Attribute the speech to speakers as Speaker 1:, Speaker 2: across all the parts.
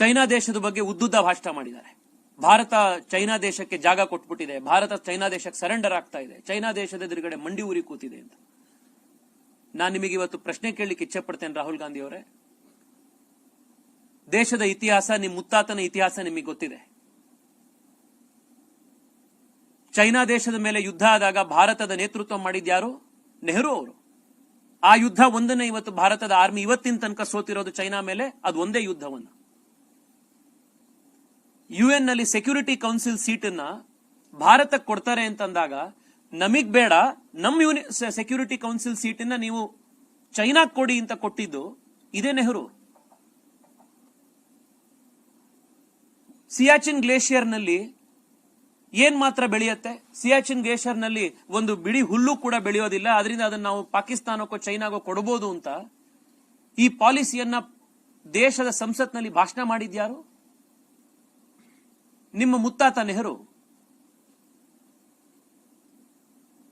Speaker 1: China ದೇಶದ ಬಗ್ಗೆ ಉದ್ದುದ್ದ ಭಾಷಣ ಮಾಡಿದ್ದಾರೆ. ಭಾರತ ಚೈನಾ ದೇಶಕ್ಕೆ ಜಾಗ ಕೊಟ್ಬಿಟ್ಟಿದೆ. ಭಾರತ ಚೈನಾ ದೇಶಕ್ಕೆ ಸರೆಂಡರ್ ಆಗ್ತಾ ಇದೆ. ಚೈನಾ ದೇಶದ ಎದುರುಗಡೆ ಮಂಡಿ ಊರಿ ಕೂತಿದೆ ಅಂತ. ನಾನು ನಿಮಗೆ ಇವತ್ತು ಪ್ರಶ್ನೆ ಕೇಳಲಿಕ್ಕೆ ಇಚ್ಛೆ ಪಡ್ತೇನೆ ರಾಹುಲ್ ಗಾಂಧಿ ಅವರೇ ದೇಶದ ಇತಿಹಾಸ ನಿಮ್ಮ ಮುತ್ತಾತನ ಇತಿಹಾಸ ನಿಮಗೆ ಗೊತ್ತಿದೆ. ಚೈನಾ ದೇಶದ ಮೇಲೆ ಯುದ್ಧ ಆದಾಗ ಭಾರತದ ನೇತೃತ್ವ ಮಾಡಿದ್ಯಾರು ನೆಹರು ಅವರು. ಆ ಯುದ್ಧ ಒಂದನೇ ಇವತ್ತು ಭಾರತದ ಆರ್ಮಿ ಇವತ್ತಿನ ತನಕ ಸೋತಿರೋದು ಚೈನಾ ಮೇಲೆ, ಅದು ಒಂದೇ ಯುದ್ಧವನ್ನು. ಯುಎನ್ನಲ್ಲಿ ಸೆಕ್ಯೂರಿಟಿ ಕೌನ್ಸಿಲ್ ಸೀಟನ್ನ ಭಾರತಕ್ಕೆ ಕೊಡ್ತಾರೆ ಅಂತಂದಾಗ, ನಮಗ್ ಬೇಡ, ನಮ್ ಯೂನಿ ಸೆಕ್ಯೂರಿಟಿ ಕೌನ್ಸಿಲ್ ಸೀಟನ್ನ ನೀವು ಚೈನಾಕ್ ಕೊಡಿ ಅಂತ ಕೊಟ್ಟಿದ್ದು ಇದೇ ನೆಹರು. ಸಿಯಾಚಿನ್ ಗ್ಲೇಷಿಯರ್ನಲ್ಲಿ ಏನ್ ಮಾತ್ರ ಬೆಳೆಯುತ್ತೆ? ಸಿಯಾಚಿನ್ ಗ್ಲೇಷಿಯರ್ನಲ್ಲಿ ಒಂದು ಬಿಡಿ ಹುಲ್ಲು ಕೂಡ ಬೆಳೆಯೋದಿಲ್ಲ ಅದರಿಂದ ಅದನ್ನ ನಾವು ಪಾಕಿಸ್ತಾನಕ್ಕೋ ಚೈನಾಗೋ ಕೊಡಬಹುದು ಅಂತ ಈ ಪಾಲಿಸಿಯನ್ನ ದೇಶದ ಸಂಸತ್ನಲ್ಲಿ ಭಾಷಣ ಮಾಡಿದ್ಯಾರು? ನಿಮ್ಮ ಮುತ್ತಾತ ನೆಹರು.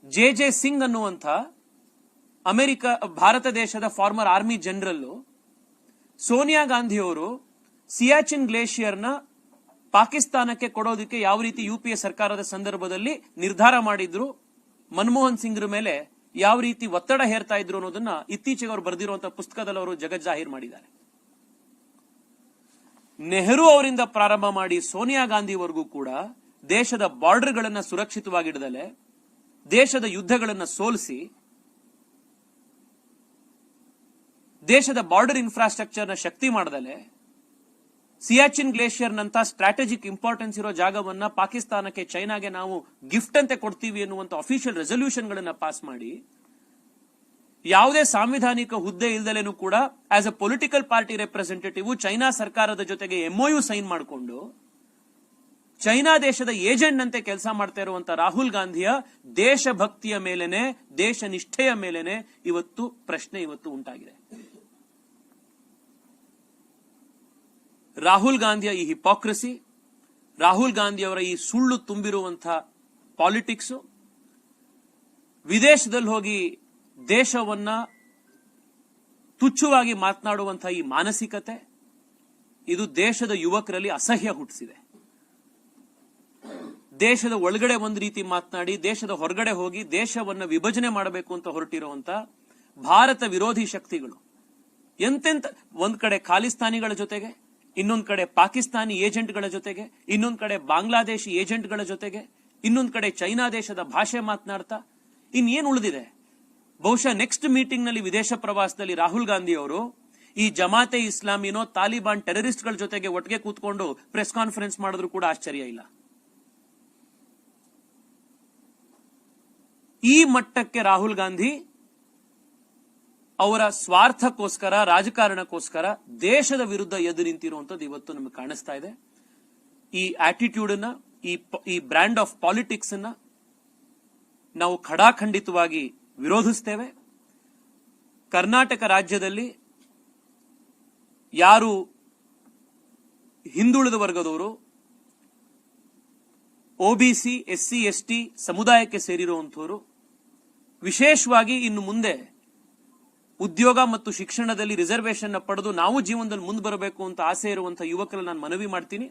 Speaker 1: ಜೆ ಜೆ ಸಿಂಗ್ ಅನ್ನುವಂಥ ಅಮೆರಿಕ, ಭಾರತ ದೇಶದ ಫಾರ್ಮರ್ ಆರ್ಮಿ ಜನರಲ್ ಸೋನಿಯಾ ಗಾಂಧಿಯವರು ಸಿಯಾಚಿನ್ ಗ್ಲೇಷಿಯರ್ನ ಪಾಕಿಸ್ತಾನಕ್ಕೆ ಕೊಡೋದಕ್ಕೆ ಯಾವ ರೀತಿ ಯು ಪಿ ಎ ಸರ್ಕಾರದ ಸಂದರ್ಭದಲ್ಲಿ ನಿರ್ಧಾರ ಮಾಡಿದ್ರು, ಮನಮೋಹನ್ ಸಿಂಗ್ರ ಮೇಲೆ ಯಾವ ರೀತಿ ಒತ್ತಡ ಹೇರ್ತಾ ಇದ್ರು ಅನ್ನೋದನ್ನ ಇತ್ತೀಚೆಗೆ ಅವರು ಬರೆದಿರುವಂತಹ ಪುಸ್ತಕದಲ್ಲಿ ಅವರು ಜಗಜ್ಜಾಹೀರ್ ಮಾಡಿದ್ದಾರೆ. ನೆಹರು ಅವರಿಂದ ಪ್ರಾರಂಭ ಮಾಡಿ ಸೋನಿಯಾ ಗಾಂಧಿವರೆಗೂ ಕೂಡ ದೇಶದ ಬಾರ್ಡರ್ಗಳನ್ನ ಸುರಕ್ಷಿತವಾಗಿಡದಲೆ, ದೇಶದ ಯುದ್ಧಗಳನ್ನು ಸೋಲಿಸಿ, ದೇಶದ ಬಾರ್ಡರ್ ಇನ್ಫ್ರಾಸ್ಟ್ರಕ್ಚರ್ನ ಶಕ್ತಿ ಮಾಡದಲೆ, ಸಿಯಾಚಿನ್ ಗ್ಲೇಷಿಯರ್ ನಂತ ಸ್ಟ್ರಾಟಜಿಕ್ ಇಂಪಾರ್ಟೆನ್ಸ್ ಇರೋ ಜಾಗವನ್ನ ಪಾಕಿಸ್ತಾನಕ್ಕೆ ಚೈನಾಗೆ ನಾವು ಗಿಫ್ಟ್ ಅಂತೆ ಕೊಡ್ತೀವಿ ಅನ್ನುವಂಥ ಅಫಿಷಿಯಲ್ ರೆಸಲ್ಯೂಷನ್ ಗಳನ್ನ ಪಾಸ್ ಮಾಡಿ ಯಾವುದೇ ಸಾಂವಿಧಾನಿಕ ಹುದ್ದೆ ಇಲ್ದಲೇನು ಕೂಡ as a political party representative China ಸರ್ಕಾರದ ಜೊತೆಗೆ ಎಂಒಯು ಸೈನ್ ಮಾಡಿಕೊಂಡು ಚೈನಾ ದೇಶದ ಏಜೆಂಟ್ ನಂತೆ ಕೆಲಸ ಮಾಡ್ತಾ ಇರುವಂತಹ ರಾಹುಲ್ ಗಾಂಧಿಯ ದೇಶಭಕ್ತಿಯ ಮೇಲೆನೆ, ದೇಶ ನಿಷ್ಠೆಯ ಮೇಲೆನೆ ಇವತ್ತು ಪ್ರಶ್ನೆ ಇವತ್ತು ಉಂಟಾಗಿದೆ. ರಾಹುಲ್ ಗಾಂಧಿಯ ಈ ಹಿಪಾಕ್ರಸಿ ರಾಹುಲ್ ಗಾಂಧಿಯವರ ಈ ಸುಳ್ಳು ತುಂಬಿರುವಂತಹ ಪಾಲಿಟಿಕ್ಸ್ ವಿದೇಶದಲ್ಲಿ ಹೋಗಿ ದೇಶವನ್ನ ತುಚ್ಛವಾಗಿ ಮಾತನಾಡುವಂತಹ ಈ ಮಾನಸಿಕತೆ ಇದು ದೇಶದ ಯುವಕರಲ್ಲಿ ಅಸಹ್ಯ ಹುಟ್ಟಿಸಿದೆ. ದೇಶದ ಒಳಗಡೆ ಒಂದು ರೀತಿ ಮಾತನಾಡಿ, ದೇಶದ ಹೊರಗಡೆ ಹೋಗಿ ದೇಶವನ್ನ ವಿಭಜನೆ ಮಾಡಬೇಕು ಅಂತ ಹೊರಟಿರುವಂತ ಭಾರತ ವಿರೋಧಿ ಶಕ್ತಿಗಳು. ಎಂತೆಂತ, ಒಂದ್ ಕಡೆ ಖಾಲಿಸ್ತಾನಿಗಳ ಜೊತೆಗೆ, ಇನ್ನೊಂದ್ ಕಡೆ ಪಾಕಿಸ್ತಾನಿ ಏಜೆಂಟ್ಗಳ ಜೊತೆಗೆ, ಇನ್ನೊಂದ್ ಕಡೆ ಬಾಂಗ್ಲಾದೇಶಿ ಏಜೆಂಟ್ಗಳ ಜೊತೆಗೆ, ಇನ್ನೊಂದ್ ಕಡೆ ಚೈನಾ ದೇಶದ ಭಾಷೆ ಮಾತನಾಡ್ತಾ, ಇನ್ನೇನು ಉಳಿದಿದೆ? ಬಹುಶಃ ನೆಕ್ಸ್ಟ್ ಮೀಟಿಂಗ್ನಲ್ಲಿ ವಿದೇಶ ಪ್ರವಾಸದಲ್ಲಿ ರಾಹುಲ್ ಗಾಂಧಿ ಅವರು ಈ ಜಮಾತೆ ಇಸ್ಲಾಮಿನೋ ತಾಲಿಬಾನ್ ಟೆರರಿಸ್ಟ್ಗಳ ಜೊತೆಗೆ ಒಟ್ಟಿಗೆ ಕೂತ್ಕೊಂಡು ಪ್ರೆಸ್ ಕಾನ್ಫರೆನ್ಸ್ ಮಾಡಿದ್ರು ಕೂಡ ಆಶ್ಚರ್ಯ ಇಲ್ಲ. ಈ ಮಟ್ಟಕ್ಕೆ ರಾಹುಲ್ ಗಾಂಧಿ ಅವರ ಸ್ವಾರ್ಥಕ್ಕೋಸ್ಕರ, ರಾಜಕಾರಣಕ್ಕೋಸ್ಕರ ದೇಶದ ವಿರುದ್ಧ ಎದು ನಿಂತಿರುವಂತದ್ದು ಇವತ್ತು ನಮಗೆ ಕಾಣಿಸ್ತಾ ಇದೆ. ಈ ಆಟಿಟ್ಯೂಡ್ ಅನ್ನ, ಈ ಬ್ರ್ಯಾಂಡ್ ಆಫ್ ಪಾಲಿಟಿಕ್ಸ್ ಅನ್ನ ನಾವು ಖಡಾಖಂಡಿತವಾಗಿ ವಿರೋಧಿಸ್ತೇವೆ ಕರ್ನಾಟಕ ರಾಜ್ಯದಲ್ಲಿ ಯಾರು ಹಿಂದುಳಿದ ವರ್ಗದವರು ಒಬಿಸಿ ಎಸ್ಸಿ ಎಸ್ಟಿ ಸಮುದಾಯಕ್ಕೆ ಸೇರಿರುವಂಥವರು ವಿಶೇಷವಾಗಿ ಇನ್ನು ಮುಂದೆ ಉದ್ಯೋಗ ಮತ್ತು ಶಿಕ್ಷಣದಲ್ಲಿ ರಿಸರ್ವೇಶನ್ ಪಡೆದು ನಾವು ಜೀವನದಲ್ಲಿ ಮುಂದೆ ಬರಬೇಕು ಅಂತ ಆಸೆ ಇರುವಂತಹ ಯುವಕರಲ್ಲಿ ನಾನು ಮನವಿ ಮಾಡ್ತೀನಿ.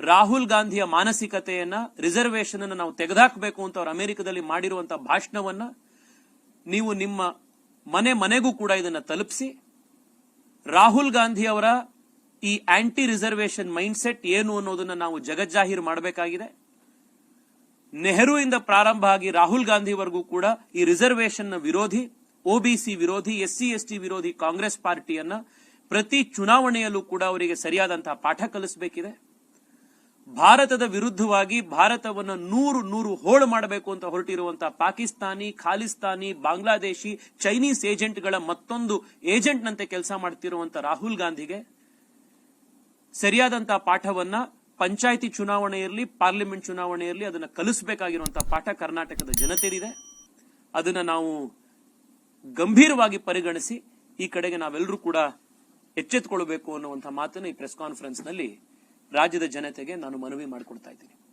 Speaker 1: ರಾಹುಲ್ ಗಾಂಧಿಯ ಮಾನಸಿಕತೆಯನ್ನ ರಿಸರ್ವೇಶನ್ ಅನ್ನು ನಾವು ತೆಗೆದಾಕಬೇಕು ಅಂತ ಅವರು ಅಮೆರಿಕದಲ್ಲಿ ಮಾಡಿರುವಂತಹ ಭಾಷಣವನ್ನ ನೀವು ನಿಮ್ಮ ಮನೆ ಮನೆಗೂ ಕೂಡ ಇದನ್ನು ತಲುಪಿಸಿ. ರಾಹುಲ್ ಗಾಂಧಿ ಅವರ ಈ ಆಂಟಿ ರಿಸರ್ವೇಶನ್ ಮೈಂಡ್ಸೆಟ್ ಏನು ಅನ್ನೋದನ್ನ ನಾವು ಜಗಜ್ಜಾಹೀರ್ ಮಾಡಬೇಕಾಗಿದೆ. ನೆಹರು ಇಂದ ಪ್ರಾರಂಭ ಆಗಿ ರಾಹುಲ್ ಗಾಂಧಿವರೆಗೂ ಕೂಡ ಈ ರಿಸರ್ವೇಷನ್ನ ವಿರೋಧಿ ಒಬಿಸಿ ವಿರೋಧಿ ಎಸ್ಸಿ ಎಸ್ಟಿ ವಿರೋಧಿ ಕಾಂಗ್ರೆಸ್ ಪಾರ್ಟಿಯನ್ನ ಪ್ರತಿ ಚುನಾವಣೆಯಲ್ಲೂ ಕೂಡ ಅವರಿಗೆ ಸರಿಯಾದಂತಹ ಪಾಠ ಕಲಿಸಬೇಕಿದೆ. ಭಾರತದ ವಿರುದ್ಧವಾಗಿ ಭಾರತವನ್ನ ನೂರು ನೂರು ಹೋಳು ಮಾಡಬೇಕು ಅಂತ ಹೊರಟಿರುವಂತಹ ಪಾಕಿಸ್ತಾನಿ, ಖಾಲಿಸ್ತಾನಿ, ಬಾಂಗ್ಲಾದೇಶಿ, ಚೈನೀಸ್ ಏಜೆಂಟ್ಗಳ ಮತ್ತೊಂದು ಏಜೆಂಟ್ನಂತೆ ಕೆಲಸ ಮಾಡ್ತಿರುವಂತಹ ರಾಹುಲ್ ಗಾಂಧಿಗೆ ಸರಿಯಾದಂತಹ ಪಾಠವನ್ನ ಪಂಚಾಯಿತಿ ಚುನಾವಣೆ ಇರಲಿ, ಪಾರ್ಲಿಮೆಂಟ್ ಚುನಾವಣೆ ಇರಲಿ, ಅದನ್ನ ಕಲಿಸಬೇಕಾಗಿರುವಂತಹ ಪಾಠ ಕರ್ನಾಟಕದ ಜನತೆಗಿದೆ ಅದನ್ನ ನಾವು ಗಂಭೀರವಾಗಿ ಪರಿಗಣಿಸಿ ಈ ಕಡೆಗೆ ನಾವೆಲ್ಲರೂ ಕೂಡ ಎಚ್ಚೆತ್ತುಕೊಳ್ಬೇಕು ಅನ್ನುವಂಥ ಮಾತನ್ನು ಈ ಪ್ರೆಸ್ ಕಾನ್ಫರೆನ್ಸ್ನಲ್ಲಿ ರಾಜ್ಯದ ಜನತೆಗೆ ನಾನು ಮನವಿ ಮಾಡಿಕೊಡ್ತಾ ಇದ್ದೀನಿ.